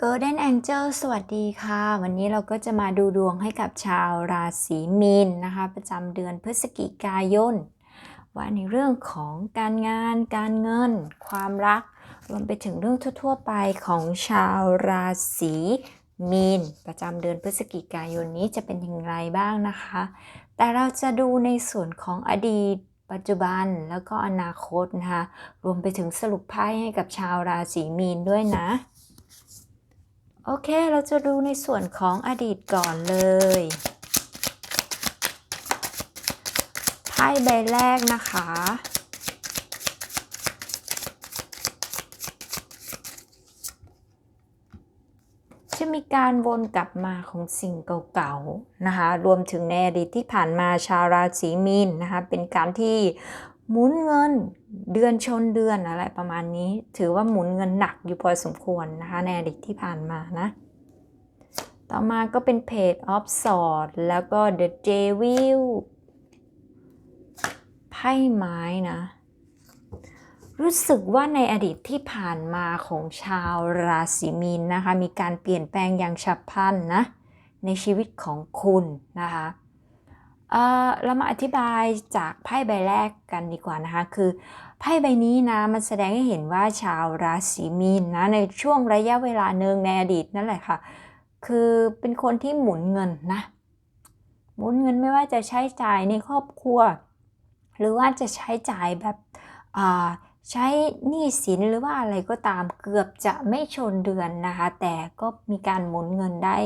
Golden Angel สวัสดีค่ะ วันนี้เราก็จะมาดูดวงให้กับชาวราศีมีนนะคะ ประจำเดือนพฤศจิกายน ว่าในเรื่องของการงาน การเงิน ความรัก รวมไปถึงเรื่องทั่ว ๆ ไปของชาวราศีมีน ประจำเดือนพฤศจิกายนนี้จะเป็นอย่างไรบ้างนะคะ แต่เราจะดูในส่วนของอดีตปัจจุบันแล้วก็อนาคตนะคะ รวมไปถึงสรุปไพ่ให้กับชาวราศีมีนด้วยนะ โอเค เราจะดูในส่วนของอดีตก่อนเลย ไพ่ใบแรกนะคะ จะมีการวนกลับมาของสิ่งเก่าๆนะคะ รวมถึงในอดีตที่ผ่านมาชาวราศีมีนนะคะ เป็นการที่ หมุนเงินเดือนชนเดือนอะไรประมาณนี้ ถือว่าหมุนเงินหนักอยู่พอสมควรนะคะในอดีตที่ผ่านมานะ ต่อมาก็เป็นเพจ of Sword แล้วก็ The Devil ไพ่ไม้นะ รู้สึกว่าในอดีตที่ผ่านมาของชาวราศีมีนนะคะ มีการเปลี่ยนแปลงอย่างฉับพลันนะ ในชีวิตของคุณนะคะ เออเรามาอธิบายจากไพ่ใบแรกกันดีกว่านะคะ คือไพ่ใบนี้นะมันแสดงให้เห็นว่าชาวราศีมีนนะในช่วงระยะเวลาหนึ่งในอดีตนั่นแหละค่ะ คือเป็นคนที่หมุนเงินนะ หมุนเงินไม่ว่าจะใช้จ่ายในครอบครัว หรือว่าจะใช้จ่ายแบบใช้หนี้สินหรือว่าอะไรก็ตามเกือบจะไม่ชนเดือนนะคะ แต่ก็มีการหมุนเงินได้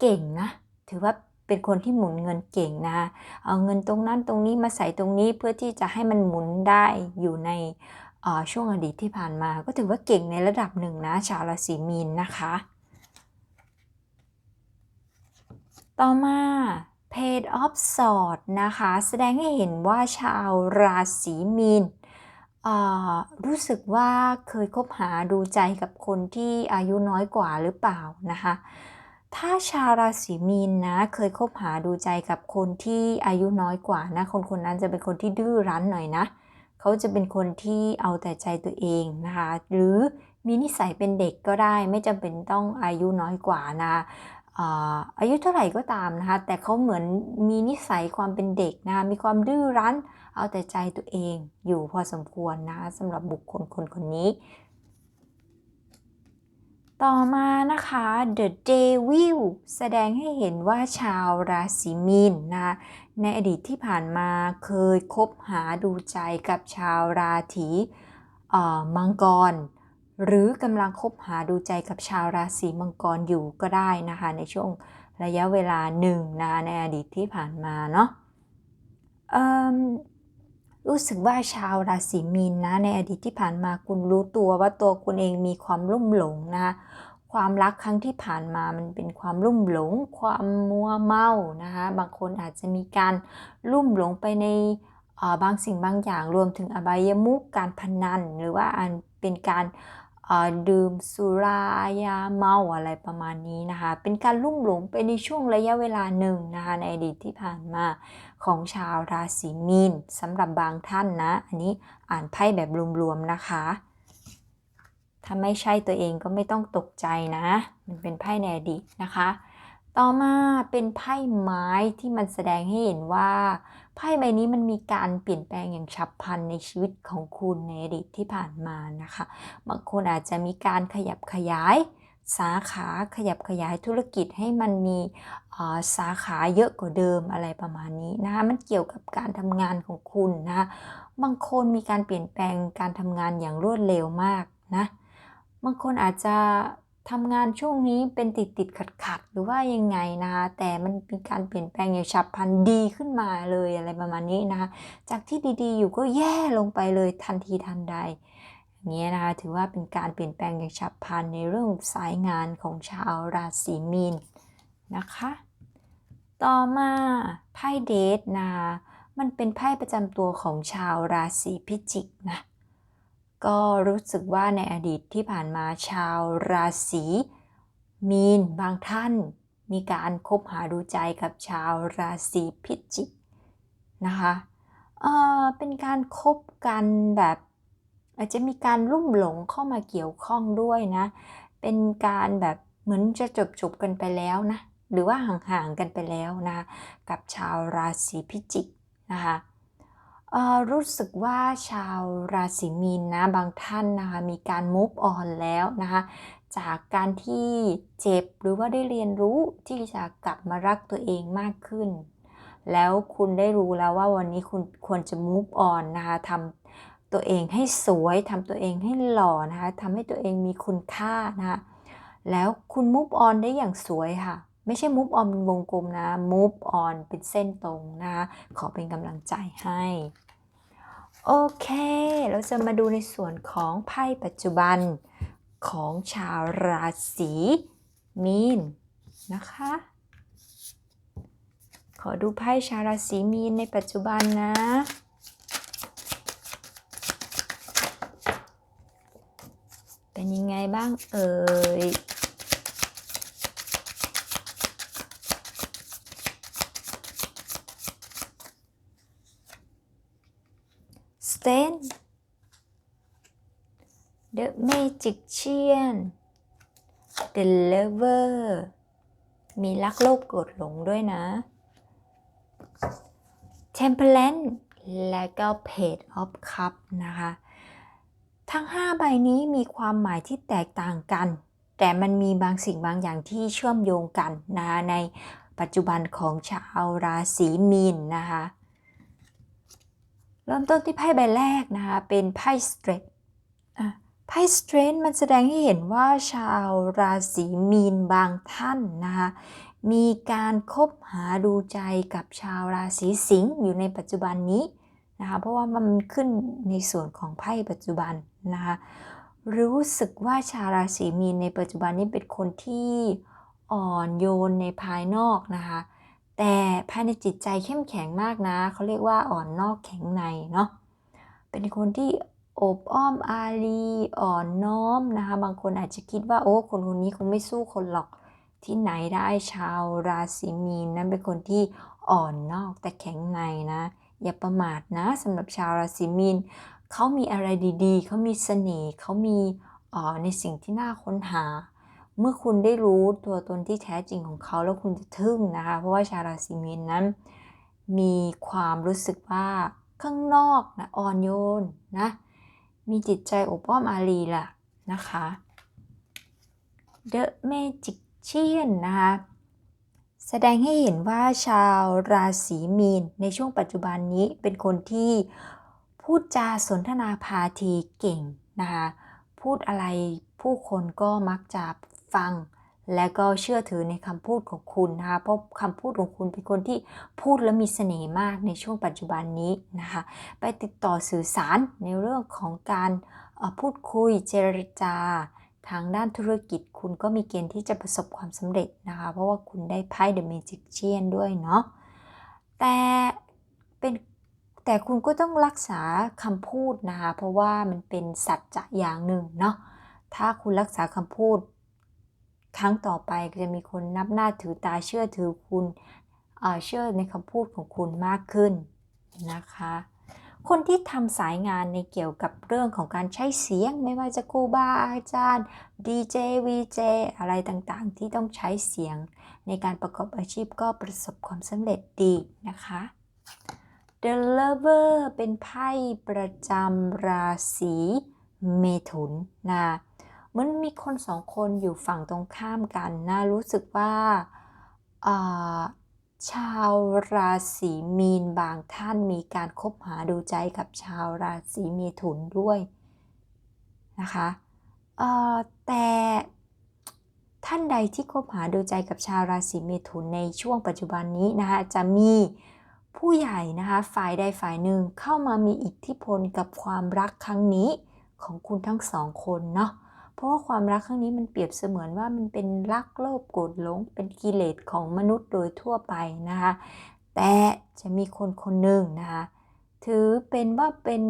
เก่งนะ ถือว่า เป็นคนที่หมุนเงินเก่งนะ เอาเงินตรงนั้นตรงนี้มาใส่ตรงนี้เพื่อที่จะให้มันหมุนได้อยู่ในช่วงอดีตที่ผ่านมา ก็ถือว่าเก่งในระดับหนึ่งนะ ชาวราศีมีนนะคะ ต่อมา Page of Swords นะคะ แสดงให้เห็นว่าชาวราศีมีนรู้สึกว่าเคยคบหาดูใจกับคนที่อายุน้อยกว่าหรือเปล่านะคะ ถ้าชาวราศีมีนนะเคยคบหาดูใจกับคนที่อายุน้อยกว่านะคนคนนั้นจะเป็นคนที่ดื้อรั้นหน่อยนะ เขาจะเป็นคนที่เอาแต่ใจตัวเองนะคะหรือมีนิสัยเป็นเด็กก็ได้ไม่จำเป็นต้องอายุน้อยกว่านะอายุเท่าไหร่ก็ตามนะคะแต่เขาเหมือนมีนิสัยความเป็นเด็กนะมีความดื้อรั้น เอาแต่ใจตัวเองอยู่พอสมควรนะสำหรับบุคคลคนคนนี้ ต่อมานะคะ The Devil แสดงให้เห็นว่าชาวราศีมีนนะ ในอดีตที่ผ่านมาเคยคบหาดูใจกับชาวราศีมังกร หรือกำลังคบหาดูใจกับชาวราศีมังกรอยู่ก็ได้นะคะ ในช่วงระยะเวลาหนึ่งนะในอดีตที่ผ่านมาเนาะรู้สึกว่าชาวราศีมีนนะในอดีตที่ผ่านมาคุณรู้ตัวว่าตัวคุณเองมีความลุ่มหลงนะ ความรักครั้งที่ผ่านมามันเป็นความลุ่มหลง ความมัวเมานะคะบางคนอาจจะมีการลุ่มหลงไปในบางสิ่งบางอย่างรวมถึงอบายมุกการพนัน หรือว่าอันเป็นการดื่มสุรายาเมาอะไรประมาณนี้นะคะ เป็นการลุ่มหลงไปในช่วงระยะเวลาหนึ่งนะคะในอดีตที่ผ่านมาของชาวราศีมีนสำหรับบางท่านนะ อันนี้อ่านไพ่แบบรวมๆนะคะ ถ้าไม่ใช่ตัวเองก็ไม่ต้องตกใจนะ มันเป็นไพ่ในอดีตนะคะ ต่อมาเป็นไพ่ไม้ที่มันแสดงให้เห็นว่าไพ่ใบนี้มันมีการเปลี่ยนแปลงอย่างฉับพลันในชีวิตของคุณในอดีตที่ผ่านมานะคะ บางคนอาจจะมีการขยับขยายสาขาขยับขยายธุรกิจให้มันมีสาขาเยอะกว่าเดิมอะไรประมาณนี้นะคะมันเกี่ยวกับการทำงานของคุณนะคะบางคนมีการเปลี่ยนแปลงการทำงานอย่างรวดเร็วมากนะ บางคนอาจจะทำงานช่วงนี้เป็นติดติดขัดขัดหรือว่ายังไงนะคะแต่มันเป็นการเปลี่ยนแปลงอย่างฉับพลันดีขึ้นมาเลยอะไรประมาณนี้นะคะจากที่ดีๆ อยู่ก็แย่ลงไปเลยทันทีทันใดอย่างเงี้ยนะคะถือว่าเป็นการเปลี่ยนแปลงอย่างฉับพลันในเรื่องสายงานของชาวราศีมีนนะคะ ต่อมาไพ่เดทนะมันเป็นไพ่ประจำตัวของชาวราศีพิจิกนะ ก็รู้สึกว่าในอดีตที่ผ่านมาชาวราศีมีนบางท่านมีการคบหาดูใจกับชาวราศีพิจิกนะคะเออเป็นการคบกันแบบอาจจะมีการลุ่มหลงเข้ามาเกี่ยวข้องด้วยนะ เป็นการแบบเหมือนจะจบจบกันไปแล้วนะ หรือว่าห่างๆกันไปแล้วนะ กับชาวราศีพิจิกนะคะ รู้สึกว่าชาวราศีมีนนะบางท่านนะคะมีการ move on แล้วนะคะจากการที่เจ็บหรือว่าได้เรียนรู้ที่จะกลับมารักตัวเองมากขึ้น แล้วคุณได้รู้แล้วว่าวันนี้คุณควรจะ move on นะคะทำตัวเองให้สวยทำตัวเองให้หล่อนะคะทำให้ตัวเองมีคุณค่านะคะแล้วคุณ move on ได้อย่างสวยค่ะไม่ใช่ move on เป็นวงกลมนะ move on เป็นเส้นตรงนะคะขอเป็นกำลังใจให้ โอเค เราจะมาดูในส่วนของไพ่ปัจจุบันของชาวราศีมีนนะคะ ขอดูไพ่ชาวราศีมีนในปัจจุบันนะ เป็นยังไงบ้างเอ่ย Stand The Magician The Lover มีรักโลภโกรธหลงด้วยนะ Temperance และก็ Page of Cup นะคะ ทั้ง 5 ใบนี้มีความหมายที่แตกต่างกัน แต่มันมีบางสิ่งบางอย่างที่เชื่อมโยงกันนะในปัจจุบันของชาวราศีมีนนะคะ เริ่มต้นที่ไพ่ใบแรกนะคะเป็นไพ่ Strength อะไพ่ Strength มันแสดงให้เห็นว่าชาวราศีมีนบางท่านนะคะมีการคบหาดูใจกับชาวราศีสิงห์อยู่ในปัจจุบันนี้นะคะเพราะว่ามันขึ้นในส่วนของไพ่ปัจจุบันนะคะรู้สึกว่าชาวราศีมีนในปัจจุบันนี้เป็นคนที่อ่อนโยนในภายนอกนะคะ แต่ภายในจิตใจเข้มแข็งมากนะ เขาเรียกว่าอ่อนนอกแข็งในเนาะ เป็นคนที่โอบอ้อมอารีอ่อนน้อมนะคะ บางคนอาจจะคิดว่าโอ้คนคนนี้คงไม่สู้คนหรอกที่ไหนได้ชาวราศีมีนนั้นเป็นคนที่อ่อนนอกแต่แข็งในนะ อย่าประมาทนะสำหรับชาวราศีมีนเขามีอะไรดีๆ เขามีเสน่ห์เขามีอ่อในสิ่งที่น่าค้นหา เมื่อคุณได้รู้ตัวตนที่แท้จริงของเขาแล้วคุณจะทึ่งนะคะ เพราะว่าชาวราศีมีนนั้น มีความรู้สึกว่าข้างนอกนะอ่อนโยนนะมีจิตใจอบอ้อมอารีล่ะนะคะ The Magician นะคะแสดงให้เห็นว่าชาวราศีมีนในช่วงปัจจุบันนี้เป็นคนที่พูดจาสนทนาพาทีเก่งนะคะพูดอะไรผู้คนก็มักจะ ฟัง และก็เชื่อถือในคำพูดของคุณนะคะ เพราะคำพูดของคุณเป็นคนที่พูดแล้วมีเสน่ห์มากในช่วงปัจจุบันนี้นะคะ ไปติดต่อสื่อสารในเรื่องของการพูดคุยเจรจาทางด้านธุรกิจคุณก็มีเกณฑ์ที่จะประสบความสำเร็จนะคะ เพราะว่าคุณได้ไพ่ The Magician ด้วยเนาะแต่เป็นแต่คุณก็ต้องรักษาคำพูดนะคะ เพราะว่ามันเป็นสัจจะอย่างหนึ่งเนาะถ้าคุณรักษาคำพูด ครั้งต่อไปจะมีคนนับหน้าถือตาเชื่อถือคุณเชื่อในคำพูดของคุณมากขึ้นนะคะ คนที่ทำสายงานในเกี่ยวกับเรื่องของการใช้เสียง ไม่ว่าจะครูบาอาจารย์ดีเจวีเจอะไรต่างๆ ที่ต้องใช้เสียง ในการประกอบอาชีพก็ประสบความสำเร็จดีนะคะ The Lover เป็นไพ่ประจำราศีเมถุนนะ มันมีคนสองคนอยู่ฝั่งตรงข้ามกันนะรู้สึกว่าชาวราศีมีนบางท่านมีการคบหาดูใจกับชาวราศีเมถุนด้วยนะคะแต่ท่านใดที่คบหาดูใจกับชาวราศีเมถุนในช่วงปัจจุบันนี้นะคะจะมีผู้ใหญ่นะคะฝ่ายใดฝ่ายหนึ่งเข้ามามีอิทธิพลกับความรักครั้งนี้ของคุณทั้งสองคนเนาะ เพราะว่าความรักครั้งนี้มันเปรียบเสมือนว่ามันเป็นรักโลภโกรธหลงเป็นกิเลสของมนุษย์โดยทั่วไปนะคะ แต่จะมีคนคนหนึ่งนะคะถือเป็นว่าเป็น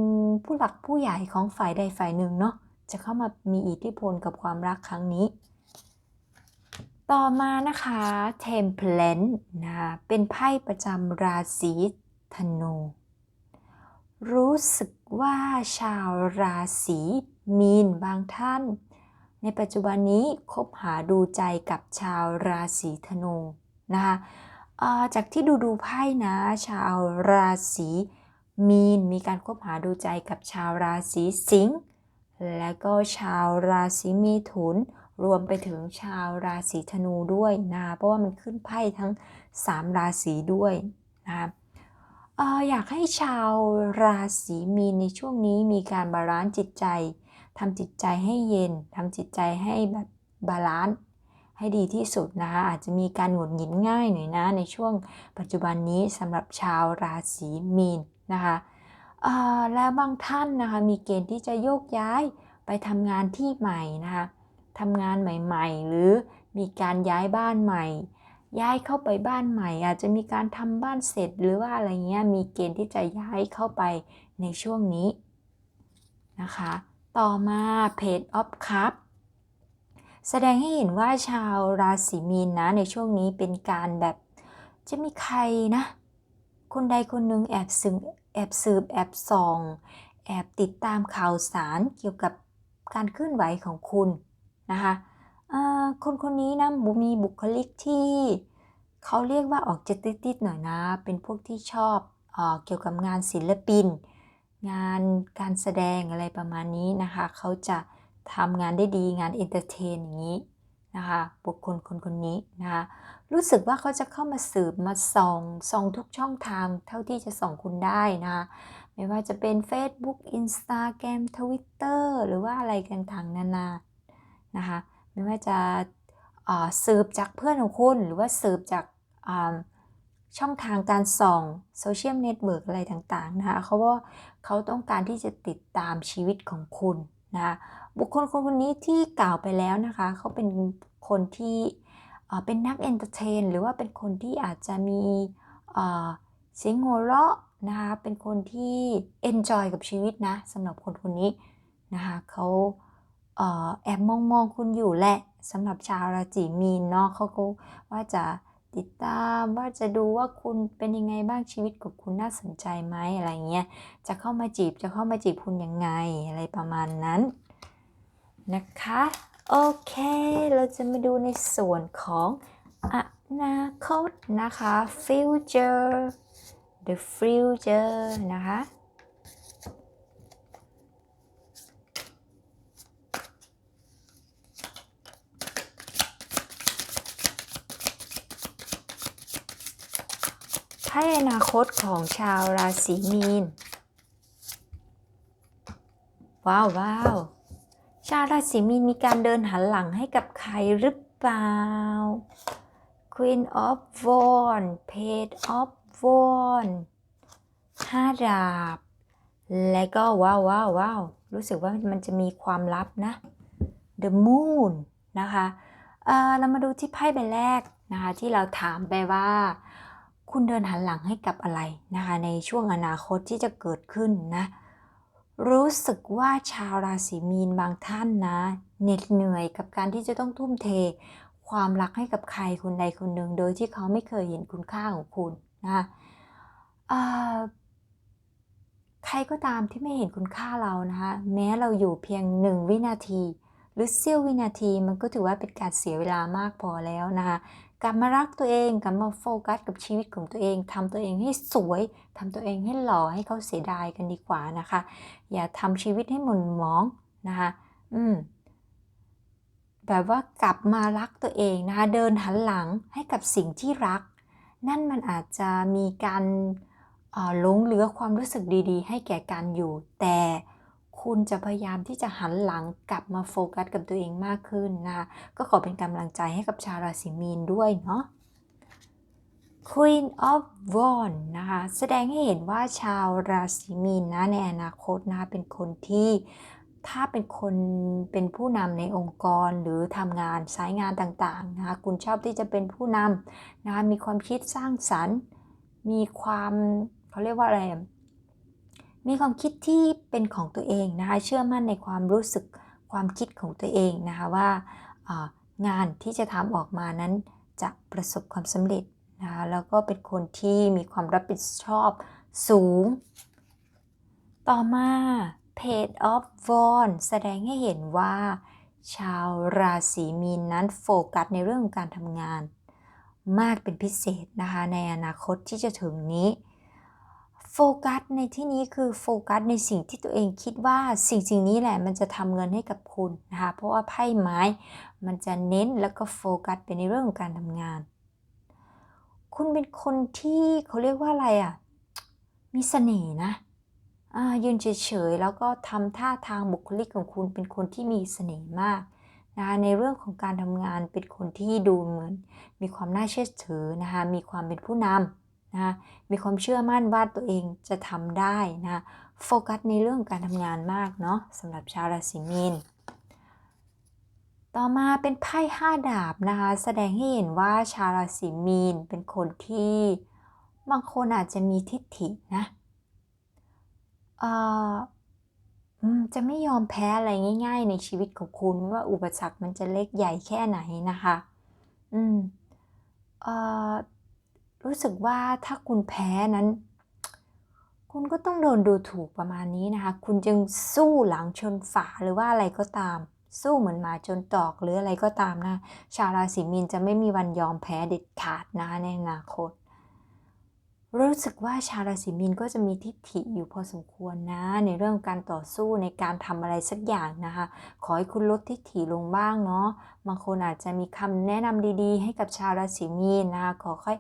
ผู้หลักผู้ใหญ่ของฝ่ายใดฝ่ายหนึ่งเนาะจะเข้ามามีอิทธิพลกับความรักครั้งนี้ ต่อมานะคะ Temperance นะคะเป็นไพ่ประจำราศีธนูรู้สึกว่าชาวราศีมีนบางท่าน ในปัจจุบันนี้คบหาดูใจกับชาวราศีธนูนะคะจากที่ดูดูไพ่นะชาวราศีมีนมีการคบหาดูใจกับชาวราศีสิงห์และก็ชาวราศีมีถุน รวมไปถึงชาวราศีธนูด้วยนะเพราะว่ามันขึ้นไพ่ทั้ง 3 ราศีด้วยนะออยากให้ชาวราศีมีนในช่วงนี้มีการบาลานซ์จิตใจ ทำจิตใจให้เย็นทำจิตใจให้แบบบาลานซ์ให้ดีที่สุดนะคะอาจจะมีการหงุดหงิดง่ายหน่อยนะในช่วงปัจจุบันนี้สำหรับชาวราศีมีนนะคะและบางท่านนะคะมีเกณฑ์ที่จะโยกย้ายไปทำงานที่ใหม่นะคะทำงานใหม่ๆ หรือมีการย้ายบ้านใหม่ ย้ายเข้าไปบ้านใหม่ อาจจะมีการทำบ้านเสร็จหรือว่าอะไรเงี้ยมีเกณฑ์ที่จะย้ายเข้าไปในช่วงนี้นะคะ ต่อมาเพจออฟคัพแสดงให้เห็นว่าชาวราศีมีนนะในช่วงนี้เป็นการแบบจะมีใครนะ คนใดคนหนึ่งแอบซึมแอบสืบแอบส่อง แอบติดตามข่าวสารเกี่ยวกับการเคลื่อนไหวของคุณนะคะคนคนนี้นะมีบุคลิกที่เขาเรียกว่าออกจะติดๆหน่อยนะ เป็นพวกที่ชอบเอเกี่ยวกับงานศิลปิน งานการแสดงอะไรประมาณนี้นะคะเขาจะทำงานได้ดีงานเอนเตอร์เทนอย่างนี้นะคะบุคคลคนคนนี้นะคะรู้สึกว่าเขาจะเข้ามาสืบมาส่องส่องทุกช่องทางเท่าที่จะส่องคุณได้นะคะไม่ว่าจะเป็น Facebook Instagram Twitter หรือว่าอะไรต่างนานานะคะไม่ว่าจะสืบจากเพื่อนของคุณ หรือว่าสืบจากช่องทางการส่องโซเชียลเน็ตเวิร์กอะไรต่างๆนะคะเขาว่า เขาต้องการที่จะติดตามชีวิตของคุณนะคะบุคคลคนคนนี้ที่กล่าวไปแล้วนะคะเขาเป็นคนที่เป็นนักเอนเตอร์เทนหรือว่าเป็นคนที่อาจจะมีเสียงหัวเราะนะคะเป็นคนที่เอนจอยกับชีวิตนะสำหรับคนคนนี้นะคะเขาแอบมองมองคุณอยู่แหละสำหรับชาวราศีมีนเนาะเขาก็ว่าจะ ติดตามว่าจะดูว่าคุณเป็นยังไงบ้างชีวิตของคุณน่าสนใจไหมอะไรเงี้ยจะเข้ามาจีบจะเข้ามาจีบคุณยังไงอะไรประมาณนั้นนะคะโอเค เราจะมาดูในส่วนของอนาคตนะคะ future the future นะคะ ไพ่อนาคตของชาวราศีมีน ว้าวว้าวชาวราศีมีนมีการเดินหันหลังให้กับใครหรือเปล่า Queen of Wands Page of Wands ห้าดาบ และก็ว้าวว้าวว้าวรู้สึกว่ามันจะมีความลับนะ The Moon นะคะเเรามาดูที่ไพ่ใบแรกนะคะที่เราถามไปว่า คุณเดินหันหลังให้กับอะไรนะคะ ในช่วงอนาคตที่จะเกิดขึ้นนะ รู้สึกว่าชาวราศีมีนบางท่านนะเหน็ดเหนื่อยกับการที่จะต้องทุ่มเท ความรักให้กับใครคนใดคนหนึ่ง โดยที่เขาไม่เคยเห็นคุณค่าของคุณนะใครก็ตามที่ไม่เห็นคุณค่าเรานะคะแม้เราอยู่เพียงหนึ่งวินาที หรือเสี้ยววินาทีมันก็ถือว่าเป็นการเสียเวลามากพอแล้วนะคะ กลับมารักตัวเองกลับมาโฟกัสกับชีวิตของตัวเองทำตัวเองให้สวยทำตัวเองให้หล่อให้เขาเสียดายกันดีกว่านะคะ อย่าทำชีวิตให้หม่นหมองนะคะอืมแบบว่ากลับมารักตัวเองนะคะเดินหันหลังให้กับสิ่งที่รัก นั่นมันอาจจะมีการหลงเหลือความรู้สึกดีๆ ให้แก่การอยู่แต่ คุณจะพยายามที่จะหันหลังกลับมาโฟกัสกับตัวเองมากขึ้นนะคะก็ขอเป็นกำลังใจให้กับชาวราศีมีนด้วยเนาะ Queen of Wands นะคะแสดงให้เห็นว่าชาวราศีมีนนะในอนาคตนะคะเป็นคนที่ถ้าเป็นคนเป็นผู้นำในองค์กรหรือทำงานสายงานต่างๆนะคะคุณชอบที่จะเป็นผู้นำนะคะมีความคิดสร้างสรรค์ มีความเขาเรียกว่าอะไร มีความคิดที่เป็นของตัวเองนะคะเชื่อมั่นในความรู้สึกความคิดของตัวเองนะคะว่างานที่จะทำออกมานั้นจะประสบความสำเร็จนะคะแล้วก็เป็นคนที่มีความรับผิดชอบสูง ต่อมา Page of Wands แสดงให้เห็นว่า ชาวราศีมีนนั้นโฟกัสในเรื่องของการทำงาน มากเป็นพิเศษนะคะในอนาคตที่จะถึงนี้ โฟกัสในที่นี้คือโฟกัสในสิ่งที่ตัวเองคิดว่าสิ่งสิ่งนี้แหละมันจะทำเงินให้กับคุณนะคะ เพราะว่าไพ่ไม้มันจะเน้นแล้วก็โฟกัสไปในเรื่องของการทำงาน คุณเป็นคนที่เขาเรียกว่าอะไรอะ่ะ มีเสน่ห์นะยืนเฉยๆ แล้วก็ทำท่าทางบุคลิกของคุณเป็นคนที่มีเสน่ห์มากนะคะในเรื่องของการทำงานเป็นคนที่ดูเหมือน มีความน่าเชื่อถือนะคะมีความเป็นผู้นำ นะมีความเชื่อมั่นว่าตัวเองจะทำได้นะโฟกัสในเรื่องการทำงานมากเนาะสำหรับชาวราศีมีนต่อมาเป็นไพ่ห้าดาบนะคะ แสดงให้เห็นว่าชาวราศีมีนเป็นคนที่บางคนอาจจะมีทิฏฐินะเอ่อจะไม่ยอมแพ้อะไรง่าย ๆ ในชีวิตของคุณว่าอุปสรรคมันจะเล็กใหญ่แค่ไหนนะคะ อืมเอ่อ รู้สึกว่าถ้าคุณแพ้นั้น คุณก็ต้องโดนดูถูกประมาณนี้นะคะ คุณจึงสู้หลังชนฝาหรือว่าอะไรก็ตาม สู้เหมือนหมาจนตอกหรืออะไรก็ตามนะ ชาวราศีมีนจะไม่มีวันยอมแพ้เด็ดขาดนะคะในอนาคต รู้สึกว่าชาวราศีมีนก็จะมีทิฏฐิอยู่พอสมควรนะ ในเรื่องการต่อสู้ในการทำอะไรสักอย่างนะคะ ขอให้คุณลดทิฏฐิลงบ้างเนาะ บางคนอาจจะมีคำแนะนำดี ๆ ให้กับชาวราศีมีนนะคะขอค่อย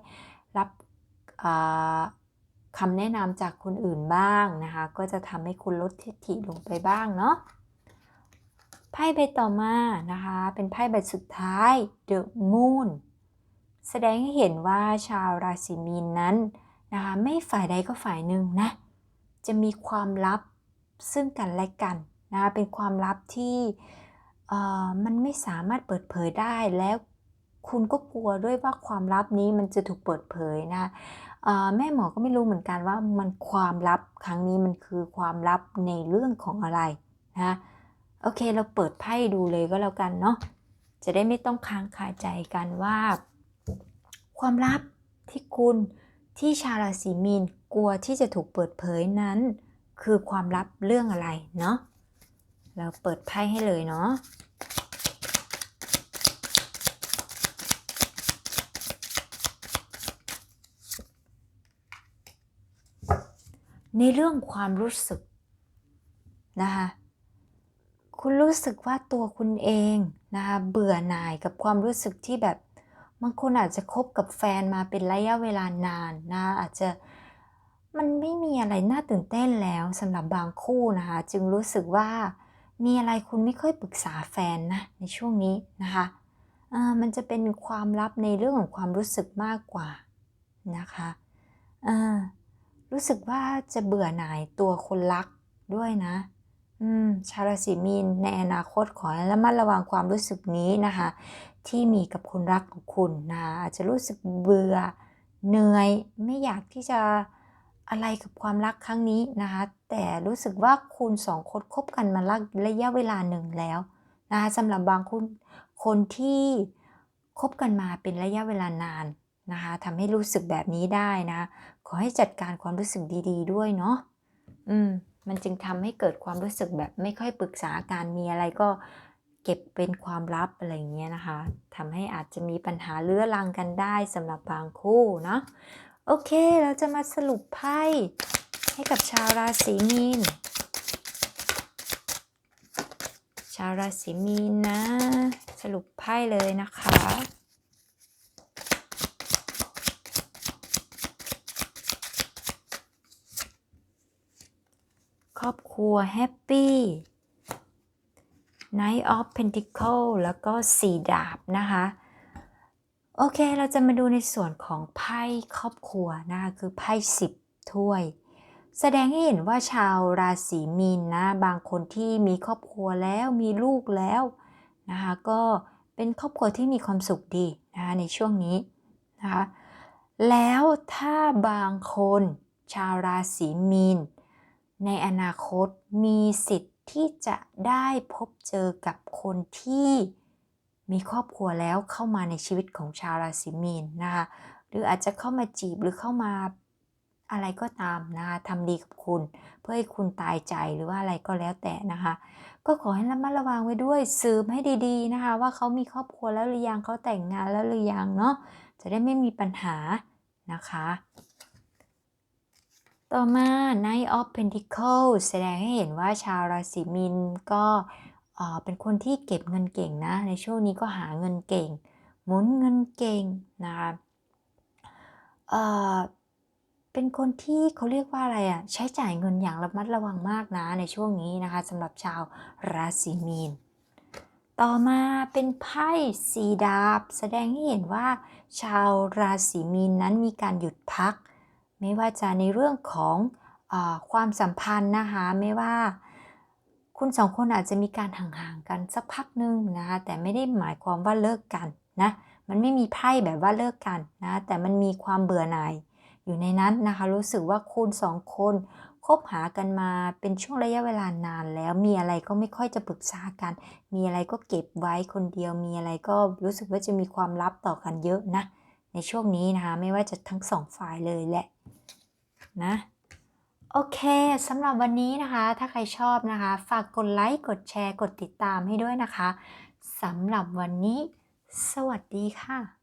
คำแนะนำจากคนอื่นบ้างนะคะ ก็จะทำให้คุณลดทิฐิลงไปบ้างเนาะไพ่ใบต่อมานะคะ เป็นไพ่ใบสุดท้าย The Moon แสดงให้เห็นว่าชาวราศีมีนนั้นนะคะไม่ฝ่ายใดก็ฝ่ายหนึ่งนะ จะมีความลับซึ่งกันและกันนะคะเป็นความลับที่มันไม่สามารถเปิดเผยได้แล้วคุณก็กลัวด้วยว่าความลับนี้มันจะถูกเปิดเผยนะ แม่หมอก็ไม่รู้เหมือนกันว่ามันความลับครั้งนี้มันคือความลับในเรื่องของอะไรนะโอเคเราเปิดไพ่ดูเลยก็แล้วกันเนาะจะได้ไม่ต้องค้างคาใจกันว่า ความลับที่คุณที่ชาวราศีมีนกลัวที่จะถูกเปิดเผยนั้น คือความลับเรื่องอะไรเนาะเราเปิดไพ่ให้เลยเนาะ ในเรื่องความรู้สึกนะคะคุณรู้สึกว่าตัวคุณเองนะคะเบื่อหน่ายกับความรู้สึกที่แบบบางคนอาจจะคบกับแฟนมาเป็นระยะเวลานานนะอาจจะมันไม่มีอะไรน่าตื่นเต้นแล้วสำหรับบางคู่นะคะจึงรู้สึกว่ามีอะไรคุณไม่ค่อยปรึกษาแฟนนะในช่วงนี้นะคะมันจะเป็นความลับในเรื่องของความรู้สึกมากกว่านะคะอ่า รู้สึกว่าจะเบื่อหน่ายตัวคนรักด้วยนะ อืม ชาวราศีมีนในอนาคตขอให้ระมัดระวังความรู้สึกนี้นะคะ ที่มีกับคนรักของคุณนะคะอาจจะรู้สึกเบื่อเหนื่อยไม่อยากที่จะอะไรกับความรักครั้งนี้นะคะ แต่รู้สึกว่าคุณสองคนคบกันมาระยะเวลาหนึ่งแล้วนะคะสำหรับบางคนคนที่คบกันมาเป็นระยะเวลานานนะคะทำให้รู้สึกแบบนี้ได้นะ ขอให้จัดการความรู้สึกดี ๆ ด้วยเนาะอืม มันจึงทำให้เกิดความรู้สึกแบบไม่ค่อยปรึกษาการมีอะไรก็เก็บเป็นความลับอะไรเงี้ยนะคะทำให้อาจจะมีปัญหาเลื้อรังกันได้สำหรับบางคู่เนาะโอเค เราจะมาสรุปไพ่ให้กับชาวราศีมีน ชาวราศีมีนนะ สรุปไพ่เลยนะคะ ครอบครัวแฮปปี้ Knight of Pentacle แล้วก็สีดาบนะคะ โอเคเราจะมาดูในส่วนของไพ่ครอบครัวนะคะคือไพ่สิบถ้วย แสดงให้เห็นว่าชาวราศีมีนนะบางคนที่มีครอบครัวแล้วมีลูกแล้วนะคะก็เป็นครอบครัวที่มีความสุขดีนะคะในช่วงนี้นะคะแล้วถ้าบางคนชาวราศีมีน ในอนาคตมีสิทธิ์ที่จะได้พบเจอกับคนที่มีครอบครัวแล้วเข้ามาในชีวิตของชาวราศีมีนนะคะหรืออาจจะเข้ามาจีบหรือเข้ามาอะไรก็ตามนะคะทำดีกับคุณ เพื่อให้คุณตายใจหรือว่าอะไรก็แล้วแต่นะคะ ก็ขอให้ระมัดระวังไว้ด้วยสืบให้ดีๆนะคะ ว่าเขามีครอบครัวแล้วหรือยังเขาแต่งงานแล้วหรือยังเนาะจะได้ไม่มีปัญหานะคะ ต่อมา Knight of Pentacles แสดงให้เห็นว่าชาวราศีมีนก็เป็นคนที่เก็บเงินเก่งนะ ในช่วงนี้ก็หาเงินเก่ง หมุนเงินเก่งนะคะเอ่อเป็นคนที่เขาเรียกว่าอะไรอะใช้จ่ายเงินอย่างระมัดระวังมากนะในช่วงนี้นะคะสำหรับชาวราศีมีน ต่อมาเป็นไพ่สีดาบ แสดงให้เห็นว่า ชาวราศีมีนนั้นมีการหยุดพัก ไม่ว่าจะในเรื่องของอความสัมพันธ์นะคะไม่ว่าคุณสองคนอาจจะมีการห่างๆกันสักพักหนึ่งนะคะแต่ไม่ได้หมายความว่าเลิกกันนะมันไม่มีไพ่แบบว่าเลิกกันนะแต่มันมีความเบื่อหน่ายอยู่ในนั้นนะคะรู้สึกว่าคุณสองคนคบหากันมาเป็นช่วงระยะเวลานานแล้วมีอะไรก็ไม่ค่อยจะปรึกษากัน มีอะไรก็เก็บไว้คนเดียว มีอะไรก็รู้สึกว่าจะมีความลับต่อกันเยอะนะในช่วงนี้นะคะไม่ว่าจะทั้งสองฝ่ายเลยแหละ นะโอเคสำหรับวันนี้นะคะ ถ้าใครชอบนะคะ ฝากกดไลค์ กดแชร์ กดติดตามให้ด้วยนะคะสำหรับวันนี้ สวัสดีค่ะ